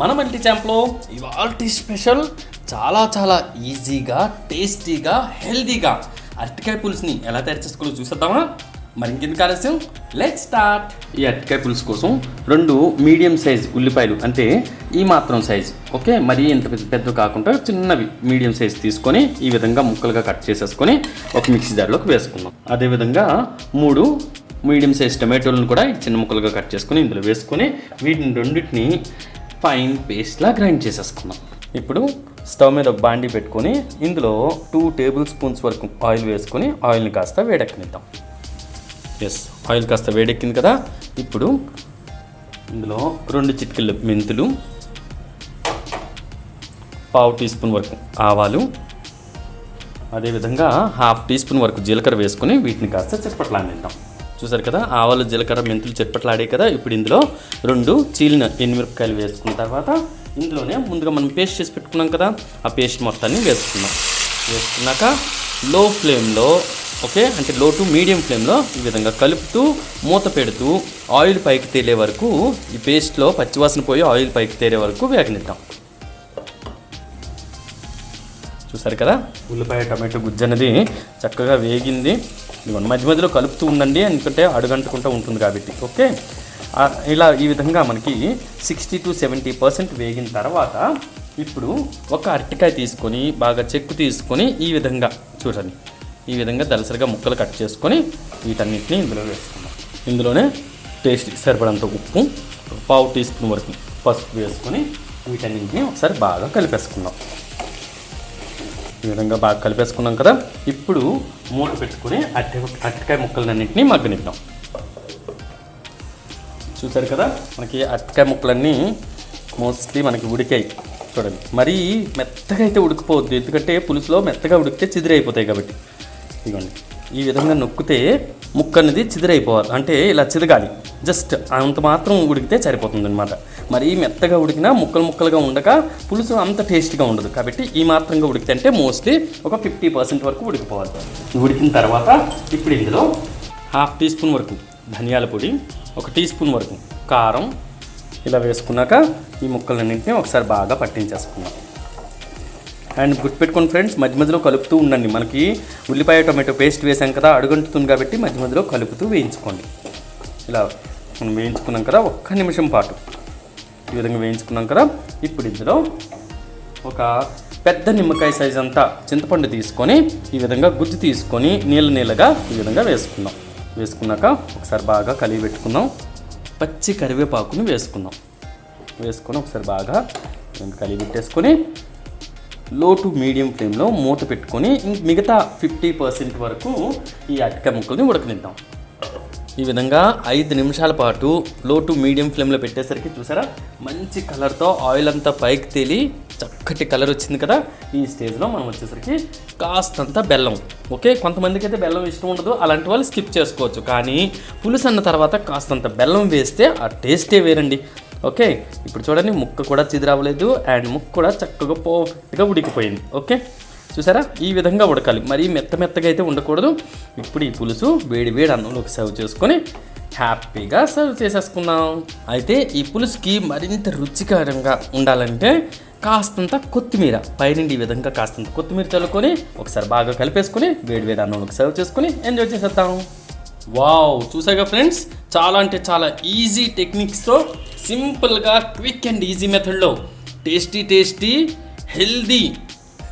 మన మల్టీ ఛాంప్లో ఇవాళ స్పెషల్ చాలా చాలా ఈజీగా టేస్టీగా హెల్దీగా అరటికాయ పులుసుని ఎలా తయారు చేసుకోవాలో చూసేద్దామా? మరి ఇంకెందుకు ఆలస్యం? లెట్ స్టార్ట్ ఈ అరటికాయ పులుసు కోసం రెండు మీడియం సైజ్ ఉల్లిపాయలు అంటే ఈ మాత్రం సైజ్ ఓకే? మరీ ఇంత పెద్ద పెద్ద కాకుండా చిన్నవి మీడియం సైజ్ తీసుకొని ఈ విధంగా ముక్కలుగా కట్ చేసేసుకొని ఒక మిక్సీ జార్లోకి వేసుకుందాం. అదేవిధంగా మూడు మీడియం సైజ్ టమాటోలను కూడా చిన్న ముక్కలుగా కట్ చేసుకొని ఇందులో వేసుకొని వీటిని రెండింటిని ఫైన్ పేస్ట్లా గ్రైండ్ చేసేసుకున్నాం ఇప్పుడు స్టవ్ మీద ఒక బాండి పెట్టుకొని ఇందులో టూ టేబుల్ స్పూన్స్ వరకు ఆయిల్ వేసుకొని ఆయిల్ని కాస్త వేడెక్కనిద్దాం. ఎస్ ఆయిల్ కాస్త వేడెక్కింది కదా? ఇప్పుడు ఇందులో రెండు చిటికెళ్ళ మెంతులు పావు టీ స్పూన్ వరకు ఆవాలు అదేవిధంగా హాఫ్ టీ స్పూన్ వరకు జీలకర్ర వేసుకొని వీటిని కాస్త చిరపట్లాడిద్దాం చూసారు కదా? ఆవాలు జీలకర్ర మెంతులు చిరపట్లాడే కదా? ఇప్పుడు ఇందులో రెండు చీలిన ఎనిమిరపకాయలు వేసుకున్న తర్వాత ఇందులోనే ముందుగా మనం పేస్ట్ చేసి పెట్టుకున్నాం కదా? ఆ పేస్ట్ మొత్తాన్ని వేసుకున్నాం వేసుకున్నాక లో ఫ్లేమ్లో ఓకే? అంటే లో టు మీడియం ఫ్లేమ్లో ఈ విధంగా కలుపుతూ మూత పెడుతూ ఆయిల్ పైకి తేలే వరకు ఈ పేస్ట్లో పచ్చివాసన పోయి ఆయిల్ పైకి తేలే వరకు వేగనిద్దాం. చూసారు కదా? ఉల్లిపాయ టమాటో గుజ్జు అనేది చక్కగా వేగింది. ఇదిగోండి మధ్య మధ్యలో కలుపుతూ ఉండండి ఎందుకంటే అడుగంటుకుంటూ ఉంటుంది కాబట్టి ఓకే? ఇలా ఈ విధంగా మనకి సిక్స్టీ టు సెవెంటీ పర్సెంట్ వేగిన తర్వాత ఇప్పుడు ఒక అరటికాయ తీసుకొని బాగా చెక్కు తీసుకొని ఈ విధంగా చూడండి. ఈ విధంగా దలసరిగా ముక్కలు కట్ చేసుకొని వీటన్నిటిని ఇందులో వేసుకుందాం. ఇందులోనే టేస్ట్ సరిపడంత ఉప్పు పావు టీ స్పూన్ వరకు పసుపు వేసుకొని వీటన్నింటిని ఒకసారి బాగా కలిపేసుకుందాం. ఈ విధంగా బాగా కలిపేసుకున్నాం కదా. ఇప్పుడు మూట పెట్టుకుని అట్టి అరటికాయ ముక్కలన్నింటినీ మగ్గనిద్దాం. చూసారు కదా మనకి అరటికాయ ముక్కలన్నీ మోస్ట్లీ మనకి ఉడికాయి చూడండి. మరీ మెత్తగా అయితే ఉడికిపోవద్దు ఎందుకంటే పులుసులో మెత్తగా ఉడికితే చిదిరైపోతాయి కాబట్టి. ఇదిగోండి ఈ విధంగా నొక్కితే ముక్క అనేది చిదిరైపోవాలి. అంటే ఇలా చిదగాలి. జస్ట్ అంత మాత్రం ఉడికితే సరిపోతుంది అనమాట మరి మెత్తగా ఉడికినా ముక్కలు ముక్కలుగా ఉండక పులుసు అంత టేస్ట్గా ఉండదు. కాబట్టి ఈ మాత్రంగా ఉడికితే అంటే మోస్ట్లీ ఒక ఫిఫ్టీ పర్సెంట్ వరకు ఉడికిపోవాలి. ఉడికిన తర్వాత ఇప్పుడు ఇందులో హాఫ్ టీ స్పూన్ వరకు ధనియాల పొడి ఒక టీ స్పూన్ వరకు కారం ఇలా వేసుకున్నాక ఈ ముక్కలన్నింటినీ ఒకసారి బాగా పట్టించేసుకున్నాం అండ్ గుర్తుపెట్టుకోండి ఫ్రెండ్స్ మధ్య మధ్యలో కలుపుతూ ఉండండి. మనకి ఉల్లిపాయ టొమాటో పేస్ట్ వేసాం కదా అడుగంటుతుంది కాబట్టి మధ్య మధ్యలో కలుపుతూ వేయించుకోండి. ఇలా మనం వేయించుకున్నాం కదా ఒక్క నిమిషం పాటు. ఈ విధంగా వేయించుకున్నాం కదా ఇప్పుడు ఇందులో ఒక పెద్ద నిమ్మకాయ సైజ్ అంతా చింతపండు తీసుకొని ఈ విధంగా గుజ్జు తీసుకొని నీళ్ళ నీళ్ళగా ఈ విధంగా వేసుకుందాం. వేసుకున్నాక ఒకసారి బాగా కలిగి పెట్టుకుందాం. పచ్చి కరివేపాకుని వేసుకుందాం. వేసుకొని ఒకసారి బాగా కలిగి పెట్టేసుకొని లో టు మీడియం ఫ్లేమ్లో మూత పెట్టుకొని మిగతా ఫిఫ్టీ పర్సెంట్ వరకు ఈ అటిక ముక్కల్ని ఉడకనిద్దాం. ఈ విధంగా ఐదు నిమిషాల పాటు లో టు మీడియం ఫ్లేమ్లో పెట్టేసరికి చూసారా? మంచి కలర్తో ఆయిల్ అంతా పైకి తేలి చక్కటి కలర్ వచ్చింది కదా? ఈ స్టేజ్లో మనం వచ్చేసరికి కాస్తంత బెల్లం. ఓకే కొంతమందికి అయితే బెల్లం ఇష్టం ఉండదు అలాంటి వాళ్ళు స్కిప్ చేసుకోవచ్చు. కానీ పులుసు అన్న తర్వాత కాస్తంత బెల్లం వేస్తే ఆ టేస్టే వేరండి. ఓకే? ఇప్పుడు చూడండి ముక్క కూడా చిదిరవ్వలేదు అండ్ ముక్క కూడా చక్కగా పర్ఫెక్ట్గా ఉడికిపోయింది. ఓకే? చూసారా? ఈ విధంగా ఉడకాలి. మరీ మెత్త మెత్తగా అయితే ఉండకూడదు. ఇప్పుడు ఈ పులుసు వేడి వేడి అన్నంలోకి సర్వ్ చేసుకొని హ్యాపీగా సర్వ్ చేసేసుకున్నాం అయితే ఈ పులుసుకి మరింత రుచికరంగా ఉండాలంటే కాస్తంత కొత్తిమీర పైనుండి ఈ విధంగా కాస్తంత కొత్తిమీర చల్లుకొని ఒకసారి బాగా కలిపేసుకొని వేడి వేడి అన్నంలోకి సర్వ్ చేసుకొని ఎంజాయ్ చేసేద్దాం. వావ్ చూసాగా ఫ్రెండ్స్ చాలా అంటే చాలా ఈజీ టెక్నిక్స్తో సింపుల్గా క్విక్ అండ్ ఈజీ మెథడ్లో టేస్టీ టేస్టీ హెల్దీ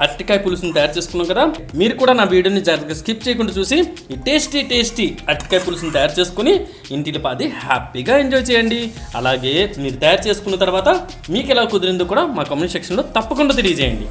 అరటికాయ పులుసుని తయారు చేసుకున్నాం కదా. మీరు కూడా నా వీడియోని జాగ్రత్తగా స్కిప్ చేయకుండా చూసి ఈ టేస్టీ టేస్టీ అరటికాయ పులుసుని తయారు చేసుకుని ఇంటికి పాది హ్యాపీగా ఎంజాయ్ చేయండి. అలాగే మీరు తయారు చేసుకున్న తర్వాత మీకు ఎలా కుదిరిందో కూడా మా కామెంట్ సెక్షన్లో తప్పకుండా తెలియజేయండి.